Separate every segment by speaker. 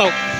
Speaker 1: ต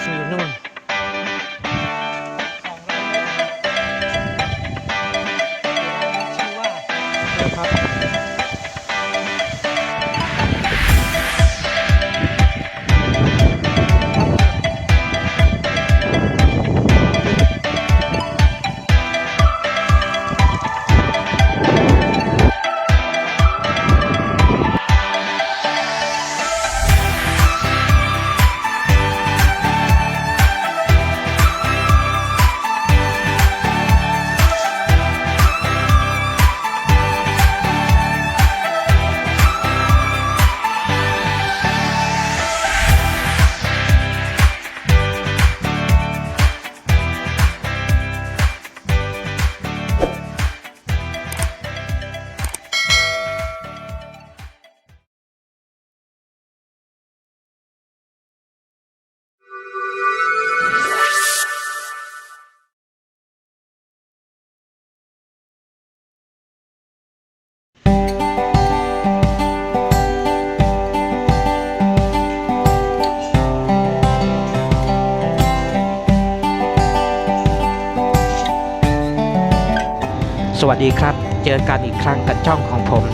Speaker 1: วัสดีครับ เจอกันอีกครั้งกับช่องของผม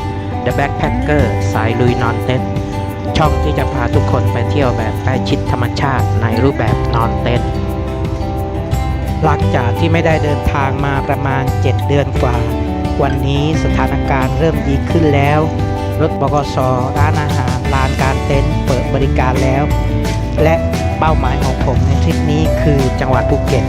Speaker 1: The Backpacker สายลุยนอนเต็นท์ช่องที่จะพาทุกคนไปเที่ยวแบบใกล้ชิดธรรมชาติในรูปแบบนอนเต็นท์หลังจากที่ไม่ได้เดินทางมาประมาณ 7 เดือนกว่า วันนี้สถานการณ์เริ่มดีขึ้นแล้ว รถบกสร้านอาหารลานการเต็นท์เปิดบริการแล้ว และเป้าหมายของผมในทริปนี้คือจังหวัดภูเก็ต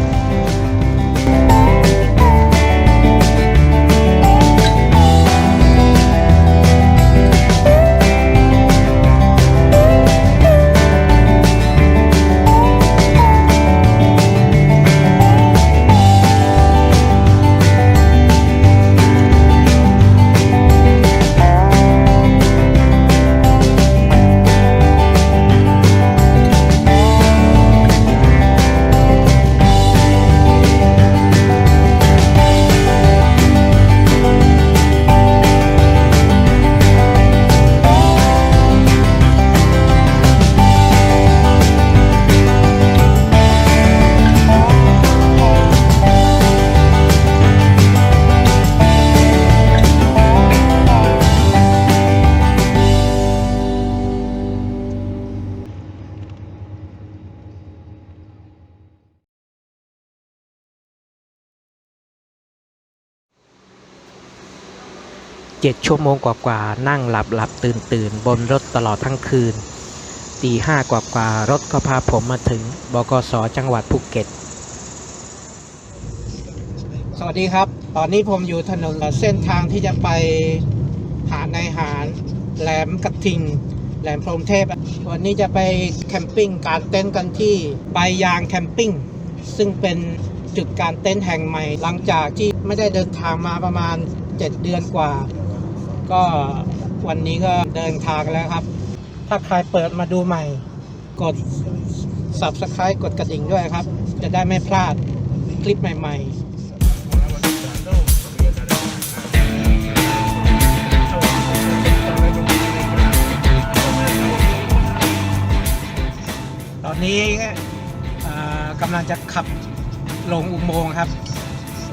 Speaker 1: เจ็ดชั่วโมงกว่าๆนั่งหลับหลับตื่นตื่นบนรถตลอดทั้งคืนตีห้ากว่าๆรถก็พาผมมาถึงบกสจังหวัดภูเก็ต สวัสดีครับ ตอนนี้ผมอยู่ถนนเส้นทางที่จะไปหาดในหารแหลมกระทิง แหลมพรมเทพ วันนี้จะไปแคมปิ้งกางเต็นกันที่ใบยางแคมปิ้งซึ่งเป็นจุดการเต็นแห่งใหม่ หลังจากที่ไม่ได้เดินทางมาประมาณ 7 เดือนกว่า ก็วันนี้ก็เดินทางแล้วครับ ถ้าใครเปิดมาดูใหม่ กด subscribe กดกระดิ่งด้วยครับ จะได้ไม่พลาดคลิปใหม่ๆตอนนี้กำลังจะขับลงอุโมงค์ครับ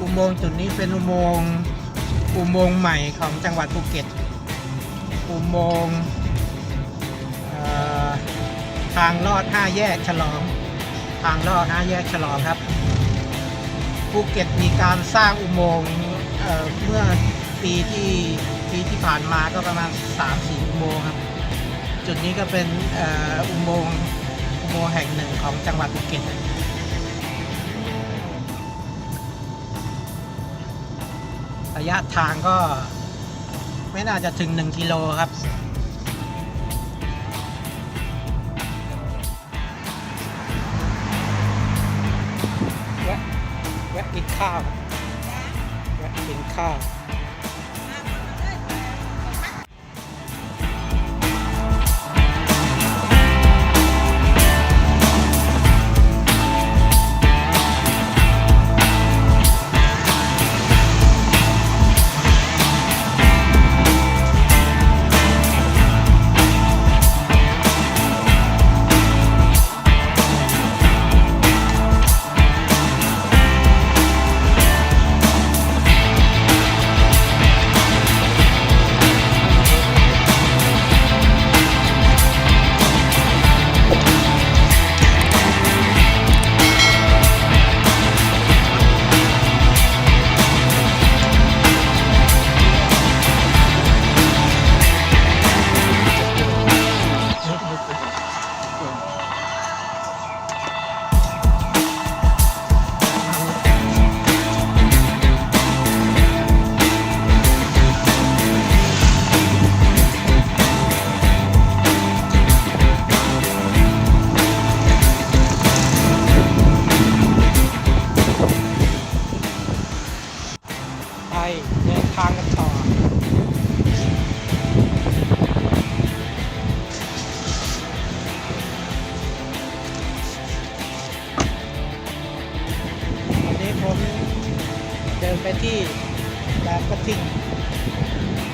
Speaker 1: อุโมงค์จุดนี้เป็นอุโมงค์ อุโมงค์ใหม่ของจังหวัดภูเก็ต อุโมงค์ทางลอดห้าแยกฉลอง ทางลอดห้าแยกฉลองครับ ภูเก็ตมีการสร้างอุโมงค์เมื่อปีที่ปีที่ผ่านมาก็ประมาณ 3-4 อุโมงค์ครับ จุดนี้ก็เป็นอ่ออุโมงค์อุโมงค์แห่งหนึ่งของจังหวัดภูเก็ต ระยะทางก็ ไม่น่าจะถึง 1 กิโลครับ แวะ แวะกินข้าว แวะกินข้าว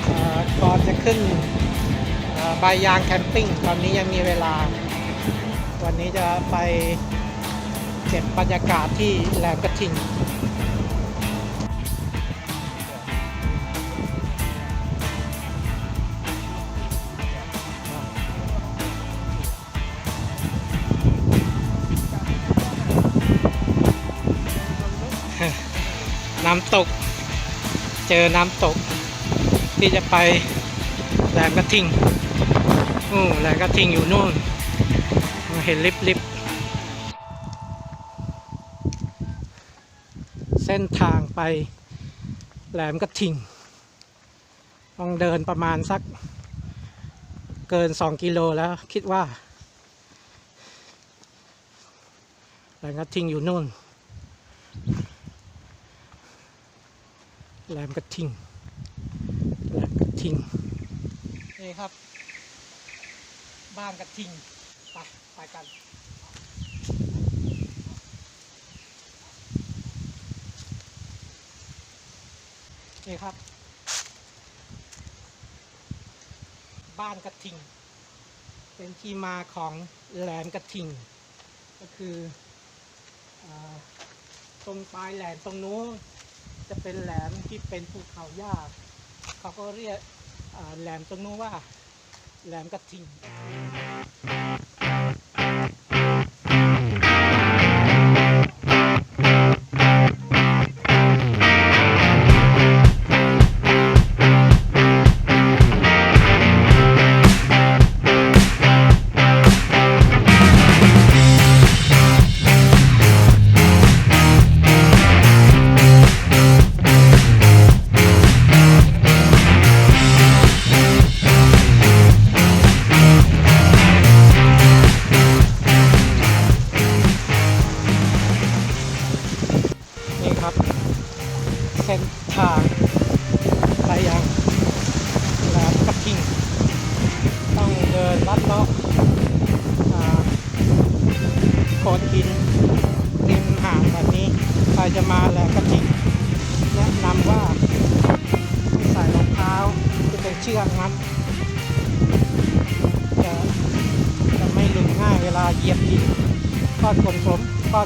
Speaker 1: เอ่อใบยางแคมปิ้งตอนนี้ยังมีเวลา วันนี้จะไปเก็บบรรยากาศที่แหลมกระทิงน้ำตก เจอน้ำตก ที่จะไปแหลมกระทิงโอ้แหลมกระทิงอยู่นู่น เห็นลิบลิบเส้นทางไปแหลมกระทิง ต้องเดินประมาณสักเกิน 2 กิโลแล้วคิดว่า แหลมกระทิงอยู่นู่น แหลมกระทิงแหลมกระทิงนี่ครับ บ้านกระทิงไปไปกันนี่ครับ บ้านกระทิง เป็นที่มาของแหลมกระทิง ก็คืออตรงปลายแหลมตรงนู้น จะเป็นแหลมที่เป็นภูเขาหญ้าเขาก็เรียกแหลมตรงนู้นว่าแหลมกระทิง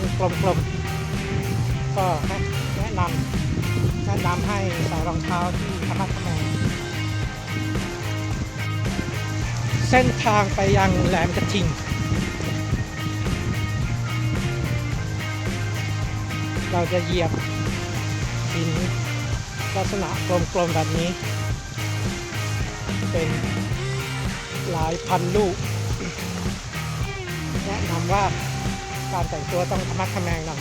Speaker 1: มก้อนกลมๆ ก็แนะนำแนะนำให้ใส่รองเท้าที่ธรรมะแมงเส้นทางไปยังแหลมกระทิง เราจะเหยียบหินลักษณะกลมๆแบบนี้ เป็นหลายพันลูก แนะนำว่า การแต่งตัวต้องธรรมะทแมงหน่อย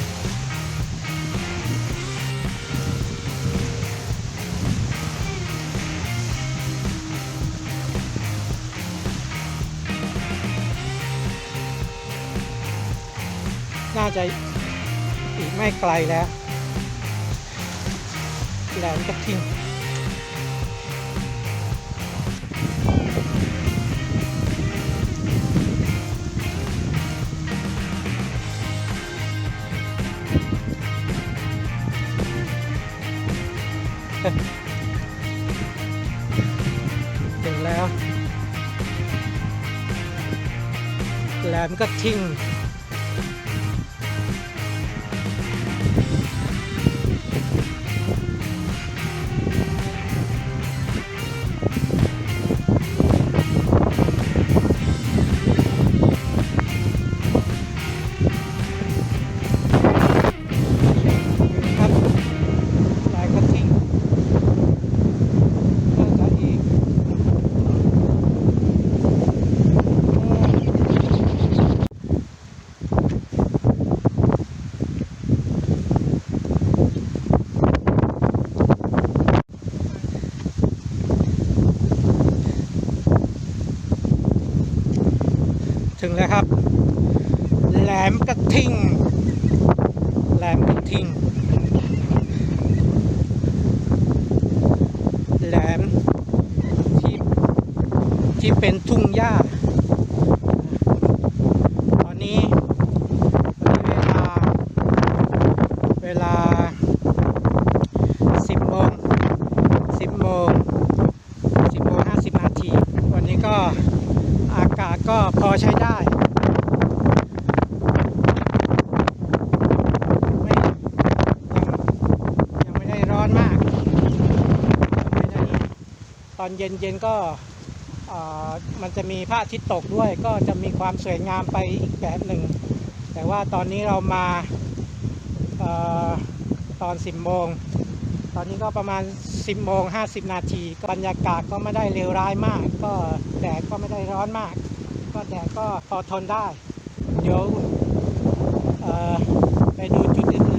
Speaker 1: น่าจะอีกไม่ไกลแล้วแหลมกระทิงถึง กระทิง แหลมกระทิง แหลมกระทิง แหลมที่ที่เป็นทุ่งหญ้า ตอนนี้ตอนนี้เวลา เวลา 10โมง10โมง10โมง50นาที ก็อากาศก็พอใช้ได้ ไม่ยังยังไม่ได้ร้อนมากไม่ได้ ตอนเย็นเย็นๆก็มันจะมีพระอาทิตย์ตกด้วย ก็จะมีความสวยงามไปอีกแบบหนึ่ง แต่ว่าตอนนี้เรามาออตอน 10 โมง ตอนนี้ก็ประมาณ 10 โมง 50 นาทีบรรยากาศก็ไม่ได้เลวร้ายมาก ก็แดดก็ไม่ได้ร้อนมาก ก็แดดก็พอทนได้ เดี๋ยวไปดูจุดอื่น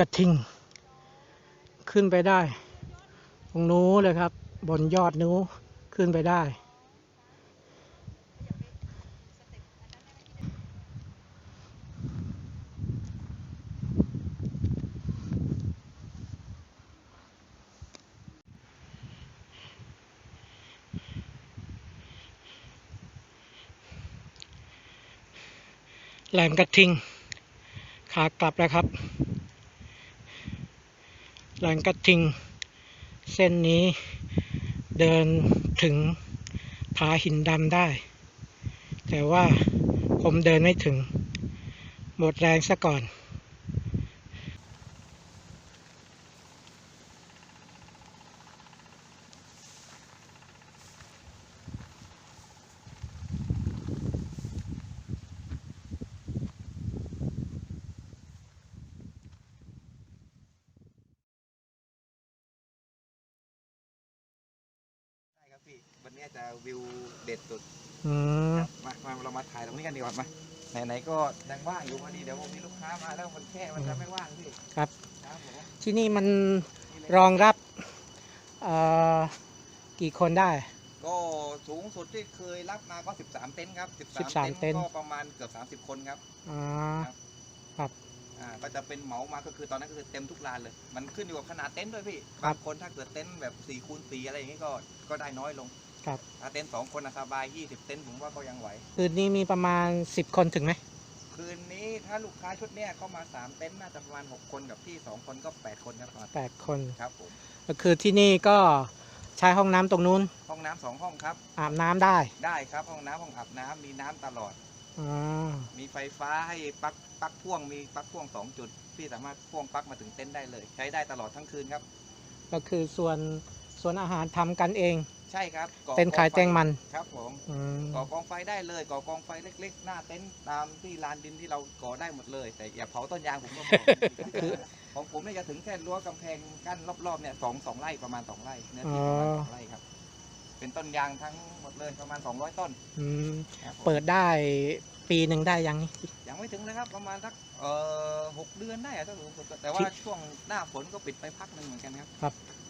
Speaker 1: กระทิง ขึ้นไปได้ ตรงนู้เลยครับ บนยอดนู้ขึ้นไปได้ แหลมกระทิง ขากลับแล้วครับ แหลมกระทิง เส้นนี้เดินถึงผาหินดำได้ แต่ว่าผมเดินไม่ถึง หมดแรงซะก่อน
Speaker 2: ใช่ครับพี่ วันนี้จะวิวเด็ดสุด
Speaker 1: อืม
Speaker 2: มามาเรามาถ่ายตรง นี้กันดีกว่ามาไหนๆก็ยังว่างอยู่พอดีเดี๋ยวมีลูกค้ามาแล้วมันแค่มันจะไม่ว่างพี่
Speaker 1: ครับ
Speaker 2: ครับผม
Speaker 1: ที่นี่มัน
Speaker 2: นี่เลย
Speaker 1: รองรับเอ่อกี่คนได้
Speaker 2: ก็สูงสุดที่เคยรับมาก็ 13 เต็นท์ครับ 13
Speaker 1: 13เต็นท์
Speaker 2: ก็ประมาณเกือบ 30 คนครับ
Speaker 1: อ๋อ
Speaker 2: อ่าก็จะเป็นเหมามาก็คือตอนนั้นก็คือเต็มทุกลานเลย มันขึ้นอยู่กับขนาดเต็นท์ด้วยพี่
Speaker 1: ครับ
Speaker 2: บางคนถ้าเกิดเต็นท์แบบ4คูณ4อะไรอย่างงี้ก็ก็ได้น้อยลง
Speaker 1: ครับ
Speaker 2: ถ้าเต็นท์สองคนนะสบาย20เต็นท์ผมว่าก็ยังไหว
Speaker 1: คืนนี้มีประมาณ10คนถึงไหม
Speaker 2: คืนนี้ถ้าลูกค้าชุดเนี้ยเข้ามา3เต็นท์น่าจะประมาณ6คนกับพี่2คนก็8คนครับประมาณ
Speaker 1: แปดคน
Speaker 2: ครับผม
Speaker 1: ก็คือที่นี่ก็ใช้ห้องน้ำตรงนู้น
Speaker 2: ห้องน้ำสองห้องครับ
Speaker 1: อาบน้ำได้
Speaker 2: ได้ครับห้องน้ำห้องอาบน้ำมีน้ำตลอด
Speaker 1: อ๋อ
Speaker 2: มีไฟฟ้าให้ปลั๊กปลั๊กพ่วงมีปลั๊กพ่วงสองจุด พี่สามารถพ่วงปลั๊กมาถึงเต็นท์ได้เลย ใช้ได้ตลอดทั้งคืนครับ
Speaker 1: ก็คือส่วนส่วนอาหารทำกันเอง
Speaker 2: ใช่ครับก่อ
Speaker 1: เป็นขาย
Speaker 2: กองไฟ
Speaker 1: แตงมัน
Speaker 2: ครับผม
Speaker 1: อืม
Speaker 2: ก่อกองไฟได้เลย ก่อกองไฟเล็ก ๆ หน้าเต็นท์ตามที่ลานดินที่เราก่อได้หมดเลย แต่อย่าเผาต้นยางผมก็บอกของผมเนี่ยจะถึงแค่รั้วกำแพงกั้นรอบๆเนี่ยสองสองไร่ประมาณสองไร่เนื้อที่ประมาณสองไร่ครับ เป็นต้นยางทั้งหมดเลยประมาณ200ต้น
Speaker 1: อืม
Speaker 2: ครับผม
Speaker 1: เปิดได้ปีหนึ่งได้ยังนี่
Speaker 2: ยังไม่ถึงเลยครับประมาณสักเอ่อหกเดือนได้อะถ้าสูงสุดก็แต่ว่าช่วงหน้าฝนก็ปิดไปพักหนึ่งเหมือนกันครับ
Speaker 1: ครับ
Speaker 2: ครับอันนี้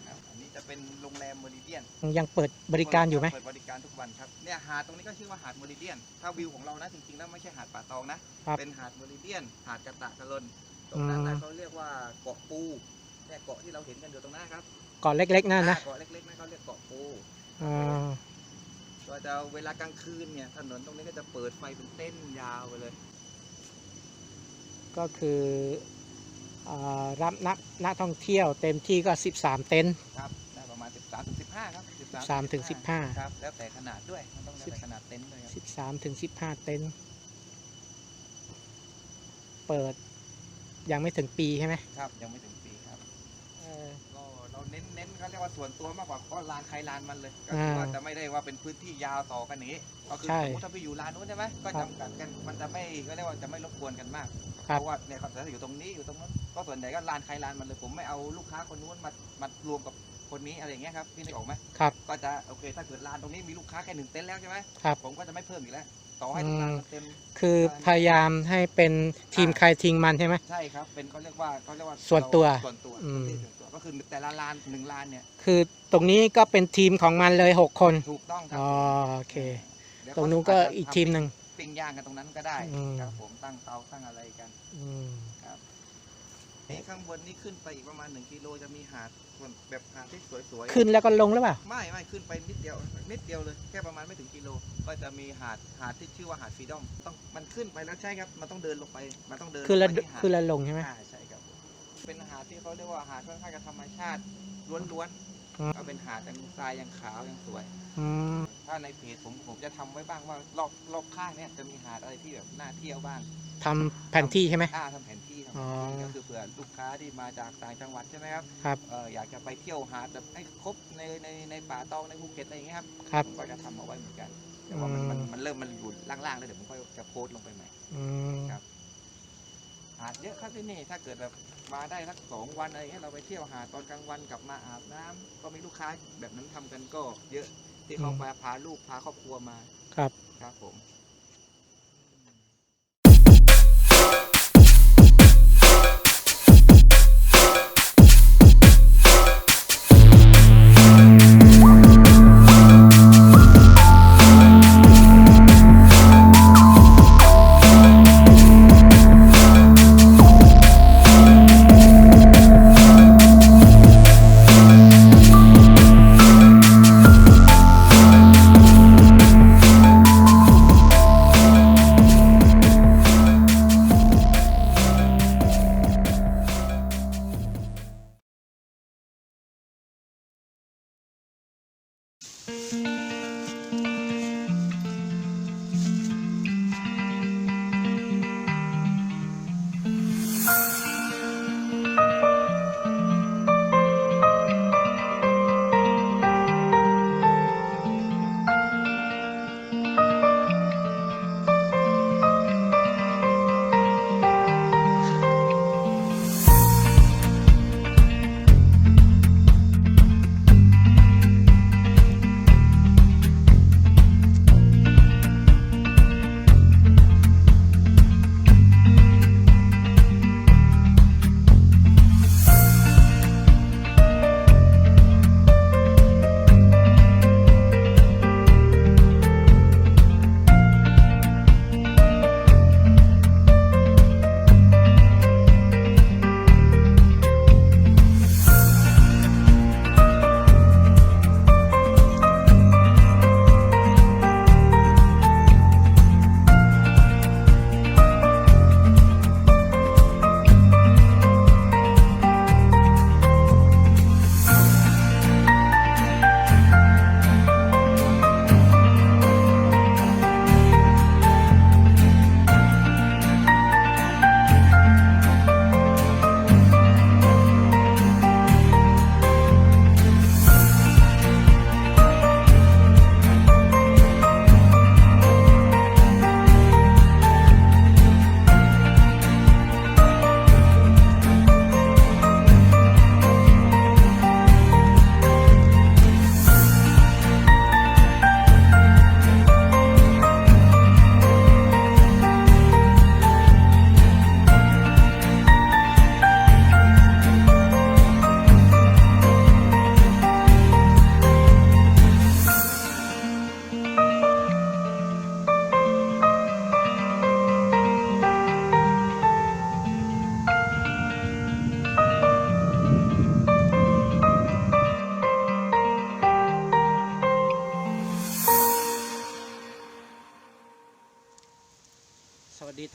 Speaker 2: จะเป็นโรงแรมเมริเดียน
Speaker 1: ยังเปิดบริการอยู่ไหม
Speaker 2: เปิดบริการทุกวันครับเนี่ยหาดตรงนี้ก็ชื่อว่าหาดเมริเดียน ถ้าวิวของเรานะจริงๆแล้วไม่ใช่หาดป่าตองนะ
Speaker 1: ครับ
Speaker 2: เป็นหาดเมริเดียน หาดกระตะกะลนตรงนั้น
Speaker 1: อืม
Speaker 2: นะเขาเรียกว่าเกาะปูเนี่ยเกาะที่เราเห็นกันอยู่ตรงนั้นครับ
Speaker 1: เกาะเล็กๆนั่นนะ
Speaker 2: เกาะเล็กๆนั่นเขาเรียกเกาะโพ
Speaker 1: อ๋อ
Speaker 2: ก็จะเวลากลางคืนเนี่ยถนนตรงนี้ก็จะเปิดไฟเป็นเต้นยาวไปเลย
Speaker 1: ก็คืออ่า รับนักนักท่องเที่ยวเต็มที่ก็ 13 เต็นท์
Speaker 2: ครับได้ประมาณ 13ถึง15 ครับ
Speaker 1: 13ถึง15
Speaker 2: ครับ แล้วแต่ขนาดด้วยมันต้องแล้วแต่ขนาดเต็นท์ด้วยครับ
Speaker 1: 13ถึง15 เต็นท์เปิดยังไม่ถึงปีใช่ไหม
Speaker 2: ครับ ยังไม่ถึงปีครับ
Speaker 1: เออ
Speaker 2: ก็เราเน้นเน้นเขาเรียกว่าส่วนตัวมากกว่าก็ลานใครลานมันเลยก็คือว่า
Speaker 1: อ่า
Speaker 2: จะไม่ได้ว่าเป็นพื้นที่ยาวต่อกันอย่างนี้ก็คือ
Speaker 1: ใช่
Speaker 2: สมมติถ้าไปอยู่ลานนู้นใช่ไหมก็
Speaker 1: ครับ
Speaker 2: จำกัดกันมันจะไม่ก็เรียกว่าจะไม่รบกวนกันมาก
Speaker 1: ครับ
Speaker 2: เพราะว่าเนี่ยเขาจะอยู่ตรงนี้อยู่ตรงนู้น ก็ส่วนใหญ่ก็ลานใครลานมันเลยผมไม่เอาลูกค้าคนนู้นมามารวมกับคนนี้อะไรอย่างเงี้ยครับพี่นึกออกไหม
Speaker 1: ครับ
Speaker 2: ก็จะโอเคถ้าเกิดลานตรงนี้มีลูกค้าแค่หนึ่งเต็นท์แล้วใช่ไหม
Speaker 1: ครับ
Speaker 2: ผมก็จะไม่เพิ่มอีกแล้วต่อให้ทุกลานมันเต็ม
Speaker 1: คือพยายามให้เป็นทีม
Speaker 2: อ่า
Speaker 1: ใครทีมมันใช่ไหม
Speaker 2: ใช่ครับ เป็นเขาเรียกว่าเขาเรียกว่า
Speaker 1: ส่วนตัว
Speaker 2: ส่วนตัว
Speaker 1: อืม
Speaker 2: พื้นที่ส่วนตัวก็คือแต่ละลานหนึ่งลานเนี่ย
Speaker 1: คือตรงนี้ก็เป็นทีมของมันเลย6คน
Speaker 2: ถูกต้องครั
Speaker 1: อ๋อโอเค
Speaker 2: เดี๋ยว
Speaker 1: ตรงนู้นก็า
Speaker 2: จจะ
Speaker 1: อีกทีมหนึ่ง
Speaker 2: ปิ้งย่างกันตรงนั้นก็ได้
Speaker 1: อืม
Speaker 2: ครับผมตั้งเตาตั้งอะไรกัน
Speaker 1: อืม
Speaker 2: นี่ข้างบนนี่ขึ้นไปอีกประมาณ1กิโลจะมีหาดส่วนแบบหาดที่สวยๆ
Speaker 1: ขึ้นแล้วก็ลงหรือเปล่า
Speaker 2: ไม่ไม่ขึ้นไปนิดเดียวนิดเดียวเลยแค่ประมาณไม่ถึงกิโล ก็จะมีหาดหาดที่ชื่อว่าหาดฟรีดอมต้องมันขึ้นไปแล้วใช่ครับมันต้องเดินลงไปมันต้องเดิน
Speaker 1: คือละ
Speaker 2: ไปที่หาด
Speaker 1: คือละลงใช่ไหม
Speaker 2: อ่าใช่ครับผมเป็นหาดที่เขาเรียกว่าหาดค่อนข้างจะธรรมชาติล้วน
Speaker 1: อืม
Speaker 2: ๆก็เป็นหาดยังทรายยังขาวยังสวย
Speaker 1: อืม
Speaker 2: ถ้าในเพจผมผมจะทำไว้บ้างว่ารอบรอบข้างเนี่ยจะมีหาดอะไรที่แบบน่าเที่ยวบ้าง
Speaker 1: ทำแผนที่ใช่ไหม
Speaker 2: อ่าทำแผนที่ทำแผ
Speaker 1: อ๋อ
Speaker 2: นที่ก็คือเผื่อลูกค้าที่มาจากต่างจังหวัดใช่ไหมครับ
Speaker 1: ครับ
Speaker 2: เอออยากจะไปเที่ยวหาดแบบให้ครบในในในป่าตองในภูเก็ตอะไรอย่างเงี้ยครับ
Speaker 1: ครับ
Speaker 2: ผมก็จะทำเอาไว้เหมือนกัน แต่ว่ามันมัน
Speaker 1: อืม
Speaker 2: มันเริ่มมันอยู่ล่างๆแล้วเดี๋ยวผมก็จะโพสต์ลงไปใหม่
Speaker 1: อืม
Speaker 2: ครับ หาดเยอะครับที่นี่ถ้าเกิดแบบมาได้สักสองวันอะไรเงี้ยเราไปเที่ยวหาดตอนกลางวันกลับมาอาบน้ำก็มีลูกค้าแบบนั้นทำกันก็เยอะ ที่เขาพาพาลูกพาครอบครัวมา
Speaker 1: ครับ
Speaker 2: ครับผม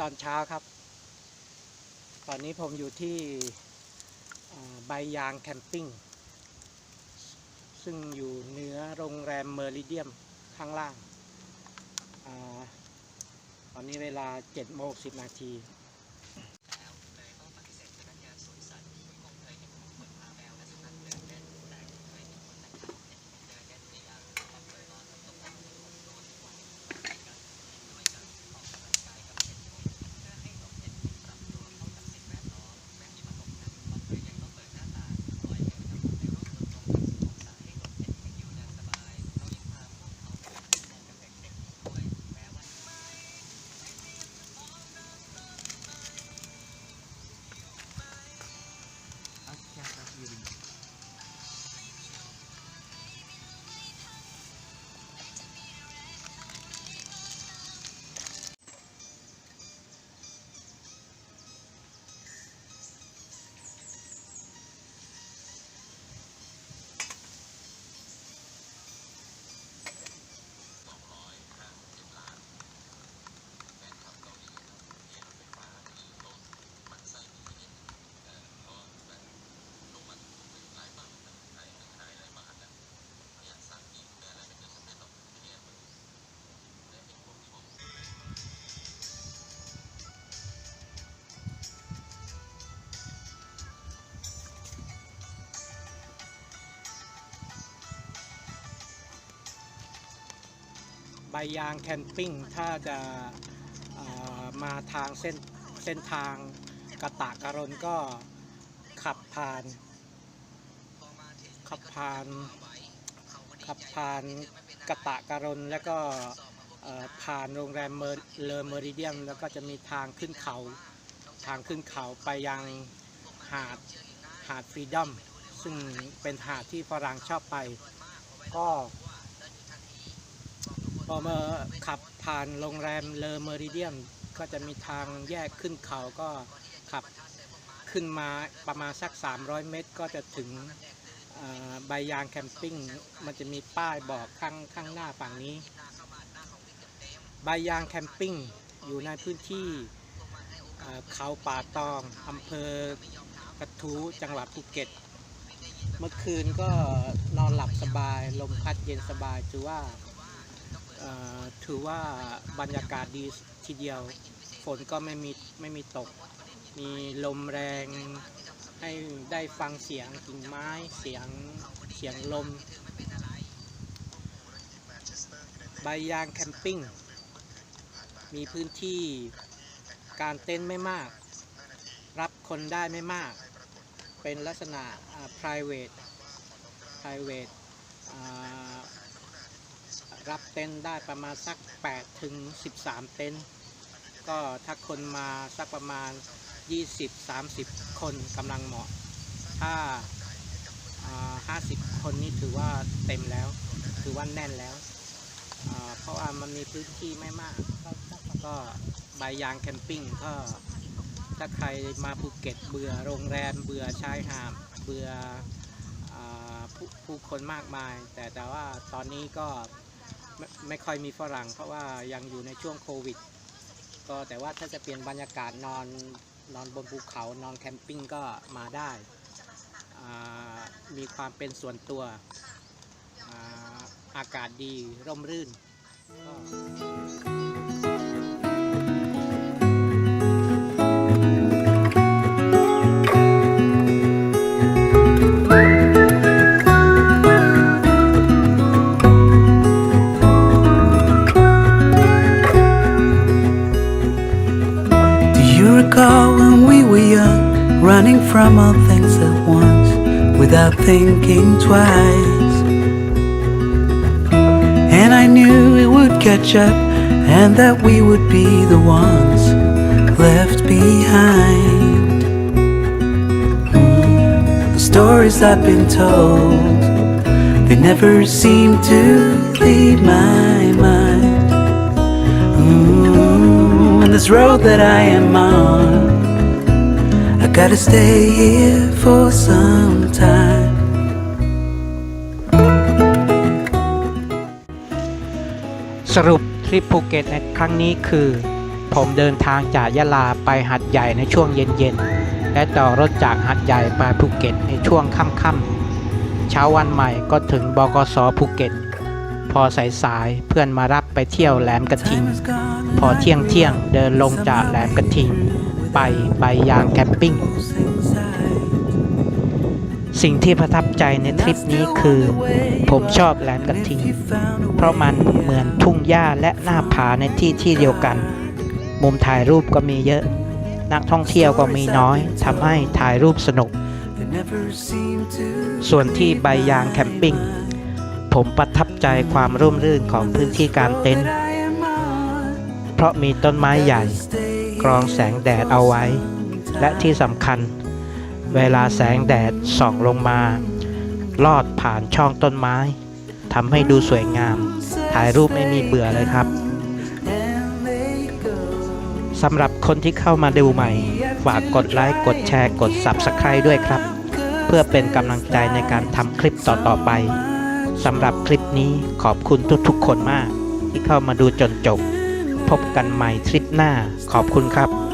Speaker 1: ตอนเช้าครับ ตอนนี้ผมอยู่ที่อ่าใบยางแคมปิ้ง ซึ่งอยู่เหนือโรงแรมเมอริเดียมข้างล่างอตอนนี้เวลา7โมง10 นาที บยางแคมปิ้งถ้าจะมาทางเส้นเส้นทางกระตะการนก็ขับผ่าน ขับผ่านขับผ่านกระตะการนแล้วก็ผ่านโรงแรมเลอเมอริเดียมแล้วก็จะมีทางขึ้นเขาทางขึ้นเขาไปยังหาดหาดฟรีดอมซึ่งเป็นหาดที่ฝรั่งชอบไปก็ พอมาขับผ่านโรงแรมเลอเมอริเดียมก็จะมีทางแยกขึ้นเขาก็ขับขึ้นมาประมาณสัก 300 เมตร ก็จะถึงใบยางแคมปิ้ง มันจะมีป้ายบอกข้างข้างหน้าฝั่งนี้ใบยางแคมปิ้งอยู่ในพื้นที่เขาป่าตองอำเภอกระทู้จังหวัดภูเก็ต เมื่อคืนก็นอนหลับสบาย ลมพัดเย็นสบาย ถือว่า ถือว่าบรรยากาศดีทีเดียว ฝนก็ไม่มีไม่มีตก มีลมแรงให้ได้ฟังเสียงกิ่งไม้เสียงเสียงลมใบยางแคมปิ้ง มีพื้นที่การเต้นไม่มาก รับคนได้ไม่มาก เป็นลักษณะ private private รับเต็นท์ได้ประมาณสัก8ถึง13 เต็นท์ก็ถ้าคนมาสักประมาณ 20-30 คนกำลังเหมาะ ถ้าา50 คนนี่ถือว่าเต็มแล้ว ถือว่าแน่นแล้ว เพราะว่ามันมีพื้นที่ไม่มาก ก็ใบยางแคมปิ้งก็ถ้าใครมาภูเก็ตเบื่อโรงแรมเบื่อชายหาดเบื่ออผู้ผู้คนมากมาย แต่แต่ว่าตอนนี้ก็ ไม่ไม่ค่อยมีฝรั่ง เพราะว่ายังอยู่ในช่วงโควิด ก็แต่ว่าถ้าจะเปลี่ยนบรรยากาศนอนนอนบนภูเขานอนแคมปิ้งก็มาได้มีความเป็นส่วนตัวอาอากาศดีร่มรื่นก็
Speaker 3: running from all things at once without thinking twice? And I knew it would catch up and that we would be the ones left behind. The stories I've been told, they never seem to leave my mind. Mm, and this road that I am on, gotta stay here for some time.
Speaker 1: สรุปทริปภูเก็ตในครั้งนี้คือ ผมเดินทางจากยะลาไปหัดใหญ่ในช่วงเย็นๆ และต่อรถจากหัดใหญ่ไปภูเก็ตในช่วงค่ำๆ เช้าวันใหม่ก็ถึงบกสภูเก็ต พอสายๆ เพื่อนมารับไปเที่ยวแหลมกระทิง พอเที่ยงเที่ยงเดินลงจากแหลมกระทิง ไปใบยางแคมปิ้ง สิ่งที่ประทับใจในทริปนี้คือ ผมชอบแหลมกระทิง เพราะมันเหมือนทุ่งหญ้าและหน้าผาในที่ที่เดียวกัน มุมถ่ายรูปก็มีเยอะ นักท่องเที่ยวก็มีน้อยทำให้ถ่ายรูปสนุก ส่วนที่ใบยางแคมปิ้ง ผมประทับใจความร่มรื่นของพื้นที่การเต็นท์เพราะมีต้นไม้ใหญ่ กรองแสงแดดเอาไว้ และที่สำคัญ เวลาแสงแดดส่องลงมา ลอดผ่านช่องต้นไม้ทำให้ดูสวยงาม ถ่ายรูปไม่มีเบื่อเลยครับสำหรับคนที่เข้ามาดูใหม่ ฝากกดไลค์กดแชร์กด Subscribe ด้วยครับ เพื่อเป็นกำลังใจในการทำคลิปต่อๆไปสำหรับคลิปนี้ขอบคุณทุกๆคนมาก ที่เข้ามาดูจนจบ พบกันใหม่ทริปหน้าขอบคุณครับ